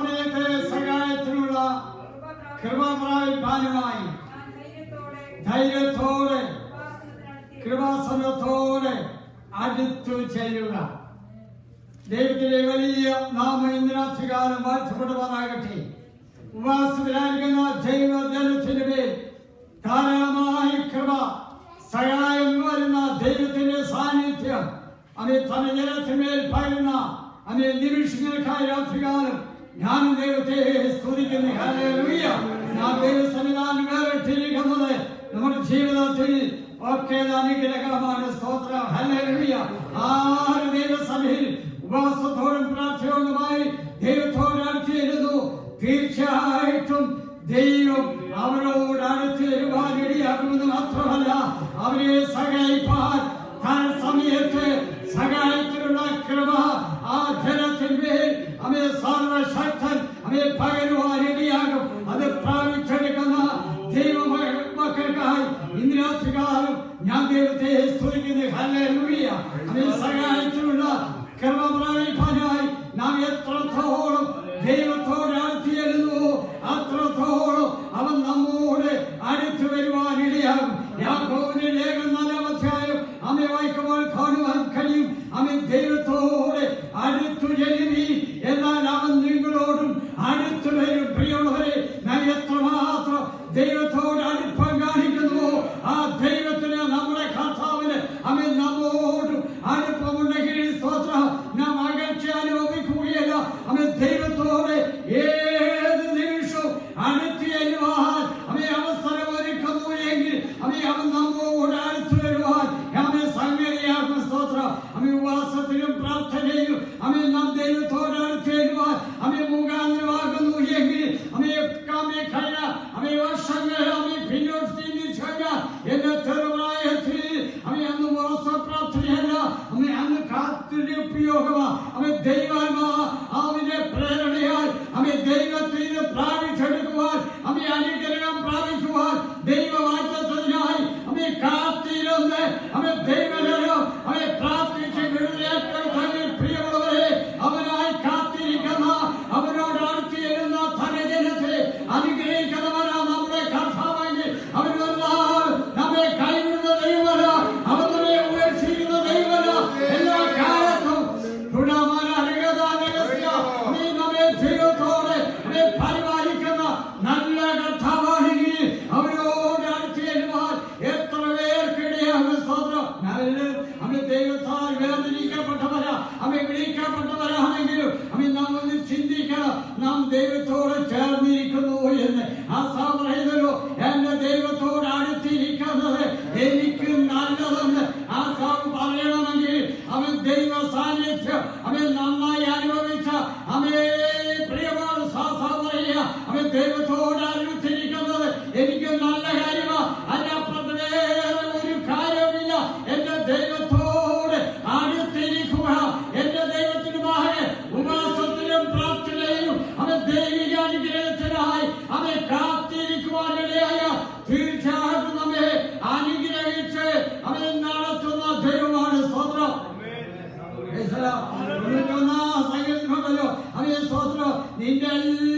സമയത്തെ സഹായത്തിനുള്ള കൃപ പ്രാപിപ്പാനുമായി ധൈര്യത്തോടെ കൃപാസനത്തോടെ അടുത്തു ചേരുക. ദൈവത്തിലെ വലിയ നാം ഇന്ദ്രാധികാരം വാഴ്ത്തപ്പെടുവാനാകട്ടെ. ഉപവാസത്തിലായിരിക്കുന്ന ദൈവജനത്തിന് മേൽ ധാരാളമായ കൃപ സഹായം വരുന്ന ദൈവത്തിന്റെ സാന്നിധ്യം. അമേ തന്റെ ജനത്തിന്മേൽ പകരുന്ന അമേ നിമിഷങ്ങൾക്കായി രാത്രികാലം ഞാൻ ദൈവത്തെ സ്തുതിക്കുന്നു. ഞാൻ ദൈവസന്നിധാനം വേറിട്ടിരിക്കുന്നത് നമ്മുടെ ജീവിതത്തിൽ ഒക്കെ അനുഗ്രഹമാണ്. സ്തോത്രം. ഹല്ലേലൂയ. ആറ് ദൈവസഭയിൽ ഉപവാസത്തോടും പ്രാർത്ഥനയോടുമായി ദൈവത്തോട് അടുത്തിരുന്നു. തീർച്ചയായിട്ടും ദൈവം അവരോട് അടുത്ത് വരുവാൻ ഇടയാക്കുമെന്ന് മാത്രമല്ല അവരെ സഹായിപ്പാൻ താൻ സമയത്ത് സഹായത്തിനുള്ള കൃപ ആ ജനത്തിന്മേൽ അവയെ അതിന്റെ പകരുവാൻ ഇടയാകും ഞാൻ ദൈവത്തെ സ്തുതിക്കുന്നു. ഹല്ലേലൂയ. ദൈവ ദൈവ من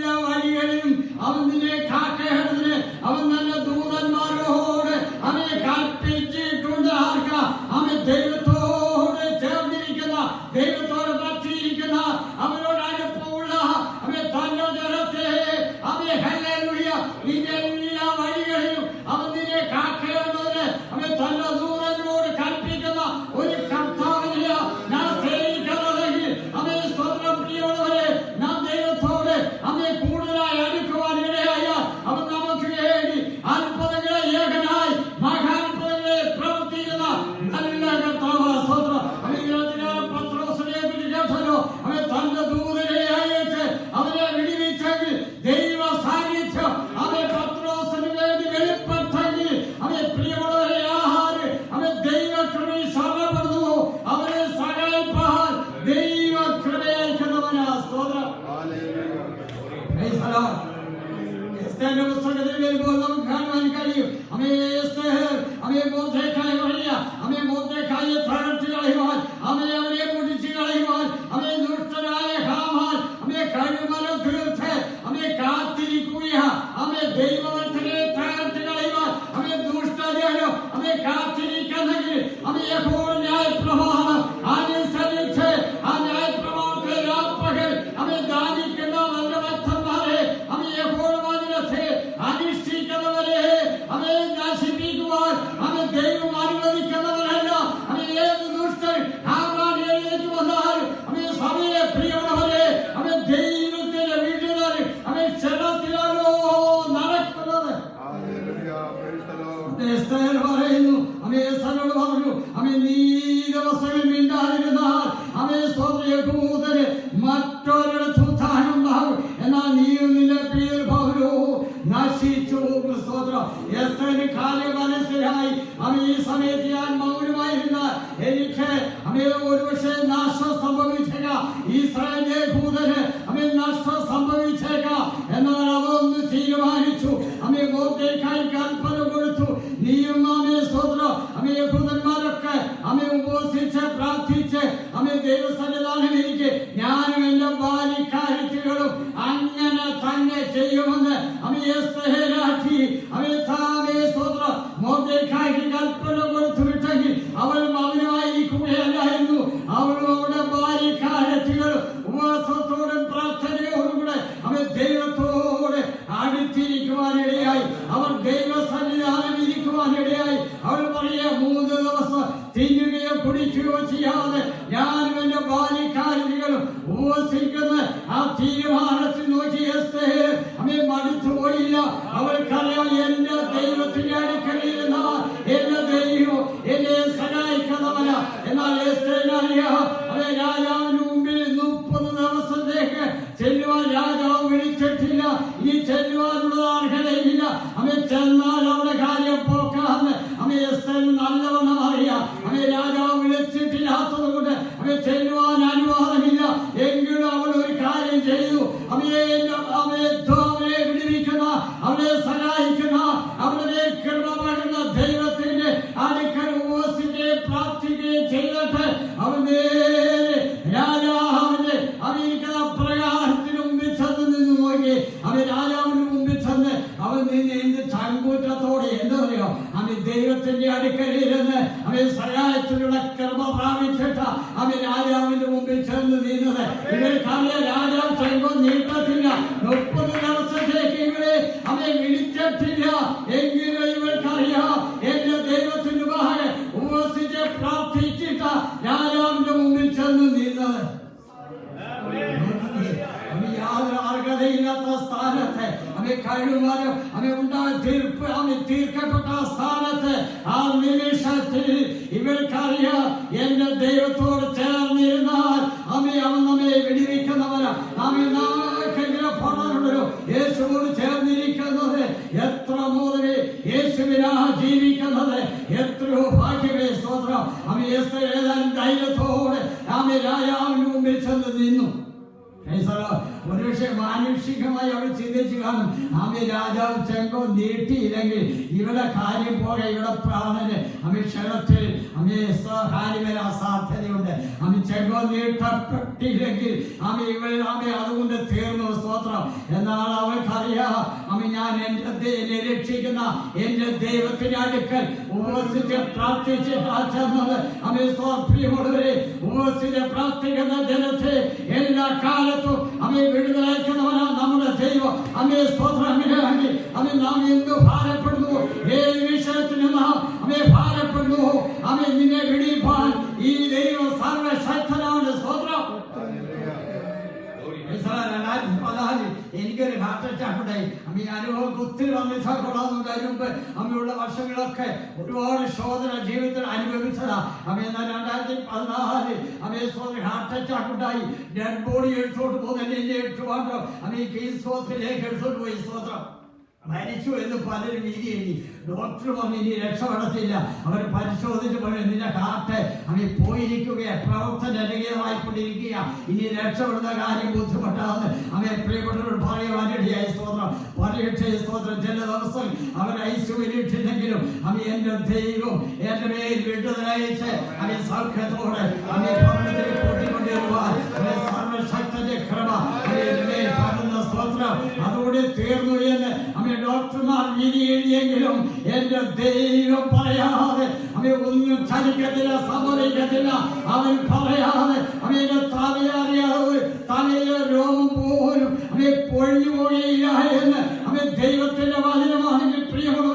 gave പ്രാർത്ഥിച്ച് അമ്മയെ ദൈവസന്നിധാനം അവനെ അവരെ വിടുവിക്കുന്ന അവനെ സഹായിക്കുന്ന അടുക്കലിരുന്ന് അവൻ സഹായത്തിലുള്ള കർമ്മ പ്രാപിച്ചിട്ട് അവൻ രാജാവിന്റെ മുമ്പിൽ ചെന്ന് നിന്നത് ഇവർക്കറിയാം രാജാവ് ചെങ്കോ നീട്ടത്തില്ല. മുപ്പത് ദിവസത്തേക്ക് ഇവരെ അവനെ വിളിച്ചിട്ടില്ല. എങ്കിലും ഇവർക്കറിയാം എന്റെ ദൈവത്തിന്റെ മകൻ ഉപസിച്ച് പ്രാർത്ഥിച്ചിട്ട് രാജാവിന്റെ മുമ്പിൽ ചെന്ന് നീങ്ങുന്നത് യാതൊരു അർഹതയില്ലാത്ത സ്ഥാനത്ത് അവനെ കഴിവാനും അവയെ ഉണ്ടായ തീർപ്പ് അവന് തീർക്കപ്പെട്ട ആ സ്ഥാനത്ത് ആ നിമിഷത്തിൽ ഇവർക്കറിയാം എന്റെ ദൈവത്തോട് ചേർന്നിരുന്നാൽ അമ്മ അവൻ നമ്മെ വിടിവിക്കുന്നവന് നമ്മെ നാക്കെങ്കിലും പണമുണ്ടല്ലോ യേശുവോട് ചേർന്നിരിക്കുന്നത് എത്ര മുതലേ യേശുവിനാ ജീവിക്കുന്നത്. എത്രയോ ഭാഗ്യമേ സ്തോത്രം. അമ്മ ഏതാനും ധൈര്യത്തോടെ ആമെ രാജാവിന് മുമ്പിൽ ചെന്ന് നിന്നു. ഒരുപക്ഷെ മാനുഷികമായി അവൾ ചിന്തിച്ചു കാണും ആമെ രാജാവ് ചെങ്കോ നീട്ടിയില്ലെങ്കിൽ ഇവിടെ കാര്യം പോകെ ഇവിടെ പ്രാണന്. അമ്മ ക്ഷണത്തിൽ അമ്മയെ ഹാനി വരാൻ സാധ്യതയുണ്ട് അമ്മ ചെങ്കോ നീട്ടപ്പെട്ടില്ലെങ്കിൽ അമ്മ ഇവൾ അമ്മ അതുകൊണ്ട് തീർന്നു സ്തോത്രം. എന്നാൽ അവൾക്കറിയാം അമ്മ ഞാൻ എന്റെ രക്ഷിക്കുന്ന എന്റെ ദൈവത്തിന്റെ അടുക്കൽ ഉപസിച്ച് പ്രാർത്ഥിച്ച് അമ്മ പ്രിയമുള്ളവരെ ഉപവസിച്ച് പ്രാർത്ഥിക്കുന്ന ജനത്തെ എല്ലാ കാലത്തും അമ്മയെ വിടുതലയക്കുന്നവനാ നമ്മുടെ ദൈവം. അമ്മയെ സ്തോത്രം അങ്ങനെയാണെങ്കിൽ അമ്മ നാം എന്തു ഭാരപ്പെടുന്നു. ഏത് വിഷയത്തിന് നാം അമ്മയെ ഭാരപ്പെടുന്നു. അമ്മ നിന്നെ വിടിപ്പാൻ ഈ ദൈവം സർവശക്തനാണ്. എനിക്കൊരു ഹാർട്ട് അറ്റാക്ക് ഉണ്ടായി. അമ്മ അനുഭവം ഒത്തിരി അതിന് മുമ്പ് അമ്മയുള്ള വർഷങ്ങളൊക്കെ ഒരുപാട് ശോധന ജീവിതത്തിൽ അനുഭവിച്ചതാ. അമ്മ എന്നാൽ രണ്ടായിരത്തി പതിനാല് അമ്മയെ സ്വന്തം ഹാർട്ട് അറ്റാക്ക് ഡെഡ് ബോഡി എടുത്തോട്ട് പോകുന്ന എന്നെ വാങ്ങോ അമ്മ കേസ് ഹോസ്പിറ്റലിലേക്ക് എടുത്തോട്ട് പോയി സ്തോത്രം മരിച്ചു എന്ന് പലരും വിധി എഴുതി. ഡോക്ടർ പറഞ്ഞു ഇനി രക്ഷപ്പെടത്തില്ല അവർ പരിശോധിച്ച് പറഞ്ഞു നിന്റെ ഹാർട്ട് അവൻ പോയിരിക്കുകയാ. പ്രവർത്തനരഹിതമായിക്കൊണ്ടിരിക്കുക ഇനി രക്ഷപ്പെടുന്ന കാര്യം ബുദ്ധിമുട്ടാണ്. അങ്ങനെ പ്രിയപ്പെട്ടവർ പറയുവാനിടയായി സ്തോത്രം. പറയട്ടെ സ്തോത്രം. ചില ദിവസം അവർ ഐശ്വര്യമിട്ടില്ലെങ്കിലും അമ്മ എന്റെ ദൈവം എന്റെ മേൽ വിടുതലയച്ച് അമ്മ സൗഖ്യത്തോടെ അമ്മ സർവശക്തന്റെ ക്രമ സ്തോത്രം. അതുകൂടി തീർന്നു എഴുതിയെങ്കിലും എന്റെ ദൈവം പറയാതെ അമ്മ ഒന്നും ചലിക്കത്തില്ല സമ്മതിക്കത്തില്ല. അവൻ പറയാതെ അമ്മയുടെ തലയറിയാതെ തലയിലെ രോമം പോലും അമ്മയെ പൊഴിഞ്ഞു പോവുകയില്ല എന്ന് അവൻ ദൈവത്തിന്റെ വചനമാണെങ്കിൽ പ്രിയമുള്ളവരെ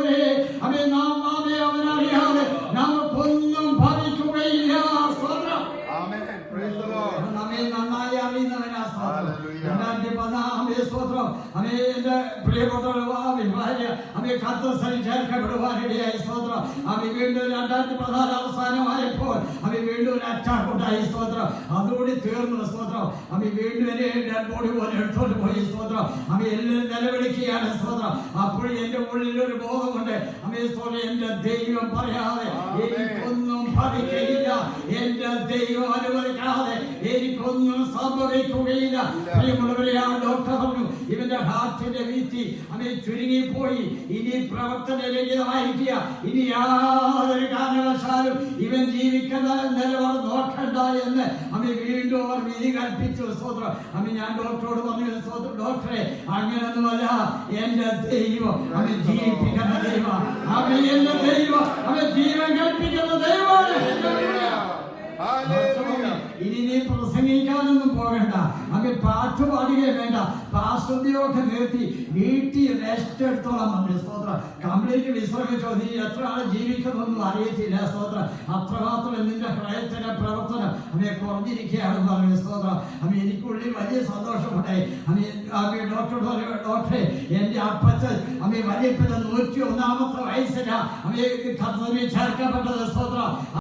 അമ്മയെ കത്തസ്ഥലം ചേർക്കപ്പെടുവാനിടയായി സ്തോത്രം അമ്മ വീണ്ടും രണ്ടായിരത്തി പതിനാല് അവസാനമായപ്പോൾ അമ്മ വീണ്ടും ഒരു അറ്റാക്ക് ഉണ്ടായി. സ്തോത്രം. അതുകൂടി തീർന്നു. സ്തോത്രം. അമ്മ വീണ്ടും എന്നെ ഡെഡ് ബോഡി പോലെ എടുത്തോണ്ട് പോയി. സ്തോത്രം. അമ്മ എല്ലാം നിലവിളിക്കുകയാണ്. സ്തോത്രം. അപ്പോൾ എന്റെ ഉള്ളിൽ ഒരു ബോധമുണ്ട്. അമ്മ സ്തോത്രം എന്റെ ദൈവം പറയാതെ. എനിക്കൊന്നും ഭവിക്കയില്ല. എന്റെ ദൈവം അനുവദിക്കാതെ എനിക്കൊന്നും സംഭവിക്കുകയില്ല. പ്രിയമുള്ളവരെ ആ ഡോക്ടർ പറഞ്ഞു ഇവന്റെ ഹാർട്ടിന്റെ വീഴ്ത്തി അവൻ ചുരുങ്ങിപ്പോയി. ഇനി പ്രവർത്തനരഹിതമായിരിക്കുക ഇനി യാതൊരു കാരണവശാലും ഇവൻ ജീവിക്കുന്ന നിലപാട് നോക്കണ്ട എന്ന് അമ്മ വീണ്ടും അവർ വിധി കൽപ്പിച്ചു. സ്തോത്രം. അമ്മ ഞാൻ ഡോക്ടറോട് പറഞ്ഞു സ്തോത്രം ഡോക്ടറെ അങ്ങനൊന്നുമല്ല എന്റെ ദൈവം അമ്മ ജീവിപ്പിക്കുന്ന ദൈവം. അമ്മ എന്റെ ദൈവം അമ്മ ജീവൻ കൽപ്പിക്കുന്ന ദൈവമാണ്. ഇനി നീ പ്രസംഗിക്കാനൊന്നും പോകണ്ട. നമുക്ക് പാട്ട് പാടുകയും വേണ്ട. പാസ്തുതിയൊക്കെ നിർത്തി വീട്ടിൽ റെസ്റ്റ് എടുത്തോളാം നമ്മൾ സ്തോത്രം. കംപ്ലീറ്റ് വിശ്രമിച്ചോ. നീ എത്ര ആൾ ജീവിക്കുന്നൊന്നും അറിയത്തില്ല. സ്തോത്രം. അത്രമാത്രം നിന്റെ ഹൃദയത്തിന്റെ പ്രവർത്തനം അവയെ കുറഞ്ഞിരിക്കുകയാണെന്ന് പറഞ്ഞു സ്തോത്രം. അവ എനിക്കുള്ളിൽ വലിയ സന്തോഷമുണ്ടായി. അവ ഡോക്ടർ ഡോക്ടറെ എന്റെ അപ്പച്ചൻ അവ വലിയപ്പച്ച നൂറ്റി ഒന്നാമത്തെ വയസ്സിലാണ് അവയെ കർത്തവ്യം ചേർക്കപ്പെട്ടത്. സ്തോത്രം.